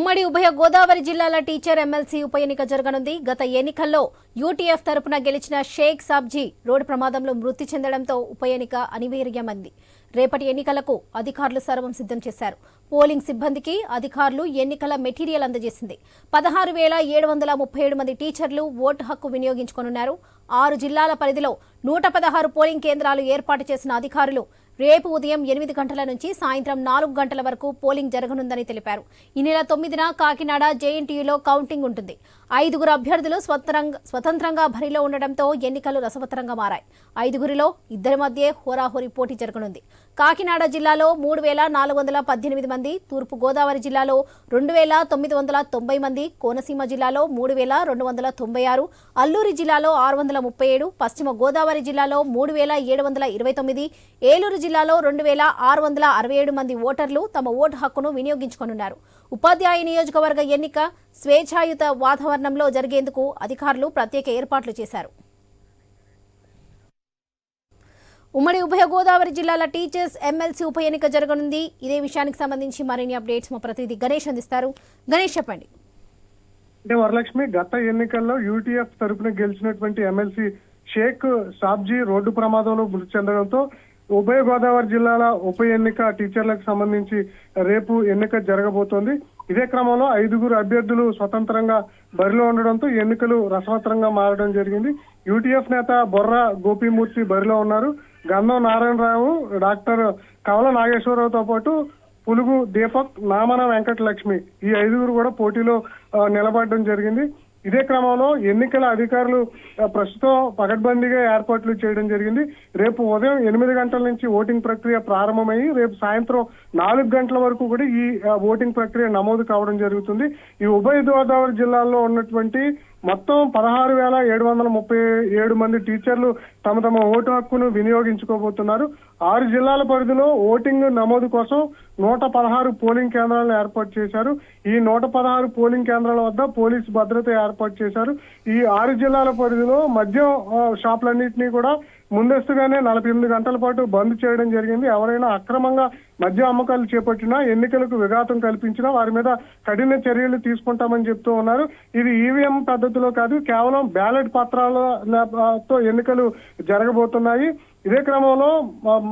ఉమ్మడి ఉభయ గోదావరి జిల్లాల టీచర్ ఎమ్మెల్సీ ఉప ఎన్నిక జరగనుంది. గత ఎన్నికల్లో యూటీఎఫ్ తరపున గెలిచిన షేక్ సాబ్జీ రోడ్డు ప్రమాదంలో మృతి చెందడంతో ఉప ఎన్నిక అనివార్యమైంది. రేపటి ఎన్నికలకు అధికారులు సర్వం సిద్ధం చేశారు. పోలింగ్ సిబ్బందికి అధికారులు ఎన్నికల మెటీరియల్ అందజేసింది. పదహారు వేల ఏడు వందల ముప్పై ఏడు మంది టీచర్లు ఓటు హక్కు వినియోగించుకోనున్నారు. ఆరు జిల్లాల పరిధిలో నూట పదహారు పోలింగ్ కేంద్రాలు ఏర్పాటు చేసిన అధికారులు రేపు ఉదయం ఎనిమిది గంటల నుంచి సాయంత్రం నాలుగు గంటల వరకు పోలింగ్ జరగనుందని తెలిపారు. ఈ నెల తొమ్మిదిన కాకినాడ జేఎన్టీయూలో కౌంటింగ్ ఉంటుంది. ఐదుగురు అభ్యర్థులు స్వతంత్రంగా బరిలో ఉండడంతో ఎన్నికలు రసవత్తరంగా మారాయి. ఐదుగురిలో ఇద్దరి మధ్య హోరాహోరీ పోటీ జరగనుంది. కాకినాడ జిల్లాలో మూడు వేల నాలుగు వందల పద్దెనిమిది మంది తూర్పు గోదావరి జిల్లాలో రెండు వేల తొమ్మిది వందల తొంభై మంది కోనసీమ జిల్లాలో మూడు వేల రెండు వందల తొంభై ఆరు అల్లూరి జిల్లాలో ఆరు వందల ముప్పై ఏడు పశ్చిమ గోదావరి జిల్లాలో మూడు వేల ఏడు వందల ఇరవై తొమ్మిది ఏలూరు జిల్లాలో రెండు వేల ఆరు వందల అరవై ఏడు మంది ఓటర్లు తమ ఓటు హక్కును వినియోగించుకోనున్నారు. ఉపాధ్యాయ నియోజకవర్గ ఎన్నిక స్వేచ్ఛాయుత వాతావరణంలో జరిగేందుకు అధికారులు ప్రత్యేక ఏర్పాట్లు చేశారు. ఉమ్మడి ఉభయ గోదావరి జిల్లాల టీచర్స్ ఎమ్మెల్సీ ఉప ఎన్నిక జరగనుంది. ఇదే విషయానికి సంబంధించి మరిన్ని అప్డేట్స్ మా ప్రతినిధి గణేష్ అందిస్తారు. గణేష్ చెప్పండి. అంటే వరలక్ష్మి గత ఎన్నికల్లో యూటీఎఫ్ తరపున గెలిచినటువంటి ఎమ్మెల్సీ షేక్ సాబ్జీ రోడ్డు ప్రమాదంలో మృతి చెందడంతో ఉభయ గోదావరి జిల్లాల ఉప ఎన్నిక టీచర్లకు సంబంధించి రేపు ఎన్నిక జరగబోతోంది. ఇదే క్రమంలో ఐదుగురు అభ్యర్థులు స్వతంత్రంగా బరిలో ఉండడంతో ఎన్నికలు రసవత్తరంగా మారడం జరిగింది. యూటీఎఫ్ నేత బొర్ర గోపీమూర్తి బరిలో ఉన్నారు. గంధం నారాయణరావు డాక్టర్ కవల నాగేశ్వరరావుతో పాటు పులుగు దీపక్ నామన వెంకటలక్ష్మి ఈ ఐదుగురు కూడా పోటీలో నిలబడడం జరిగింది. ఇదే క్రమంలో ఎన్నికల అధికారులు ప్రస్తుతం పకడ్బందీగా ఏర్పాట్లు చేయడం జరిగింది. రేపు ఉదయం ఎనిమిది గంటల నుంచి ఓటింగ్ ప్రక్రియ ప్రారంభమయ్యి రేపు సాయంత్రం నాలుగు గంటల వరకు కూడా ఈ ఓటింగ్ ప్రక్రియ నమోదు కావడం జరుగుతుంది. ఈ ఉభయ గోదావరి జిల్లాల్లో ఉన్నటువంటి మొత్తం పదహారు వేల ఏడు వందల ముప్పై ఏడు మంది టీచర్లు తమ తమ ఓటు హక్కును వినియోగించుకోబోతున్నారు. ఆరు జిల్లాల పరిధిలో ఓటింగ్ నమోదు కోసం నూట పదహారు పోలింగ్ కేంద్రాలను ఏర్పాటు చేశారు. ఈ నూట పదహారు పోలింగ్ కేంద్రాల వద్ద పోలీసు భద్రత ఏర్పాటు చేశారు. ఈ ఆరు జిల్లాల పరిధిలో మద్యం షాపులన్నింటినీ కూడా ముందస్తుగానే నలభై ఎనిమిది గంటల పాటు బంద్ చేయడం జరిగింది. ఎవరైనా అక్రమంగా మద్య అమ్మకాలు చేపట్టినా ఎన్నికలకు విఘాతం కల్పించినా వారి మీద కఠిన చర్యలు తీసుకుంటామని చెప్తూ ఉన్నారు. ఇది ఈవీఎం పద్ధతిలో కాదు కేవలం బ్యాలెట్ పత్రాలతో ఎన్నికలు జరగబోతున్నాయి. ఇదే క్రమంలో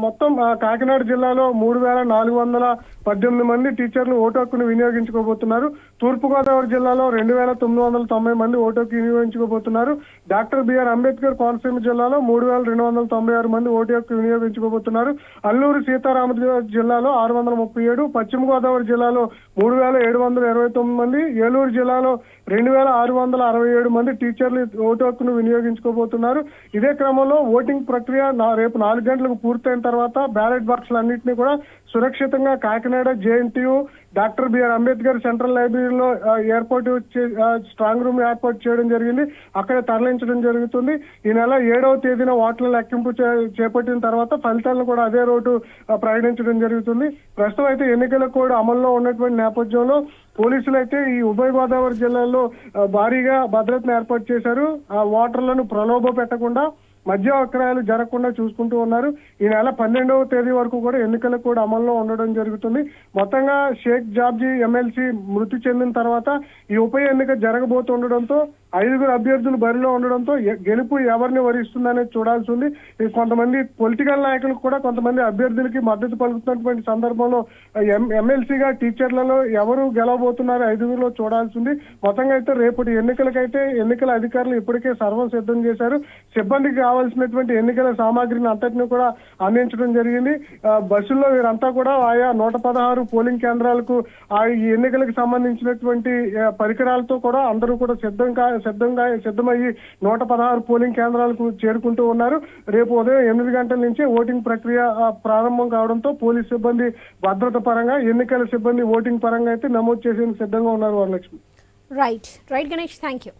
మొత్తం కాకినాడ జిల్లాలో మూడు వేల నాలుగు వందల పద్దెనిమిది మంది టీచర్లు ఓటు హక్కును వినియోగించుకోబోతున్నారు. తూర్పుగోదావరి జిల్లాలో రెండు వేల తొమ్మిది వందల తొంభై మంది ఓటు హక్కు వినియోగించుకోబోతున్నారు. డాక్టర్ బిఆర్ అంబేద్కర్ కోనసీమ జిల్లాలో మూడు వేల రెండు వందల తొంభై ఆరు మంది ఓటు హక్కు వినియోగించుకోబోతున్నారు. అల్లూరు సీతారామరాజు జిల్లాలో ఆరు వందల ముప్పై ఏడు పశ్చిమ గోదావరి జిల్లాలో మూడు వేల ఏడు వందల ఇరవై తొమ్మిది మంది ఏలూరు జిల్లాలో రెండు వేల ఆరు వందల అరవై ఏడు మంది టీచర్లు ఓటు హక్కును వినియోగించుకోబోతున్నారు. ఇదే క్రమంలో ఓటింగ్ ప్రక్రియ రేపు నాలుగు గంటలకు పూర్తయిన తర్వాత బ్యాలెట్ బాక్సులన్నింటినీ కూడా సురక్షితంగా Kakinada JNTU doctor BR Ambedkar central లైబ్రరీలో ఏర్పాటు స్ట్రాంగ్ రూమ్ ఏర్పాటు చేయడం జరిగింది. అక్కడ తరలించడం జరుగుతుంది. ఈ నెల ఏడవ తేదీన ఓట్ల లెక్కింపు చేపట్టిన తర్వాత ఫలితాలను కూడా అదే రోడ్డు ప్రకటించడం జరుగుతుంది. ప్రస్తుతం అయితే ఎన్నికల కోడ్ అమల్లో ఉన్నటువంటి నేపథ్యంలో పోలీసులు అయితే ఈ ఉభయ గోదావరి జిల్లాల్లో భారీగా భద్రతను ఏర్పాటు చేశారు. ఆ ఓటర్లను ప్రలోభ పెట్టకుండా మధ్య అక్రయాలు జరగకుండా చూసుకుంటూ ఉన్నారు. ఈ నెల పన్నెండవ తేదీ వరకు కూడా ఎన్నికలు కూడా అమల్లో ఉండడం జరుగుతుంది. మొత్తంగా షేక్ జాబ్జీ ఎమ్మెల్సీ మృతి చెందిన తర్వాత ఈ ఉప ఎన్నిక జరగబోతుండడంతో ఐదుగురు అభ్యర్థులు బరిలో ఉండడంతో గెలుపు ఎవరిని వరిస్తుందనేది చూడాల్సి ఉంది. కొంతమంది పొలిటికల్ నాయకులకు కూడా కొంతమంది అభ్యర్థులకి మద్దతు పలుకుతున్నటువంటి సందర్భంలో ఎం- ఎమ్మెల్సీగా టీచర్లలో ఎవరు గెలవబోతున్నారు ఐదుగురులో చూడాల్సి ఉంది. మొత్తంగా అయితే రేపటి ఎన్నికలకైతే ఎన్నికల అధికారులు ఇప్పటికే సర్వం సిద్ధం చేశారు. సిబ్బందికి కావాల్సినటువంటి ఎన్నికల సామాగ్రిని అంతటిని కూడా అందించడం జరిగింది. బస్సుల్లో వీరంతా కూడా ఆయా నూట పదహారు పోలింగ్ కేంద్రాలకు ఆ ఈ ఎన్నికలకు సంబంధించినటువంటి పరికరాలతో కూడా అందరూ కూడా సిద్ధం కా సిద్ధంగా సిద్ధమయ్యి నూట పదహారు పోలింగ్ కేంద్రాలకు చేరుకుంటూ ఉన్నారు. రేపు ఉదయం ఎనిమిది గంటల నుంచి ఓటింగ్ ప్రక్రియ ప్రారంభం కావడంతో పోలీస్ సిబ్బంది భద్రత పరంగా ఎన్నికల సిబ్బంది ఓటింగ్ పరంగా అయితే నమోదు చేసేందుకు సిద్ధంగా ఉన్నారు Varalakshmi. Right right Ganesh thank you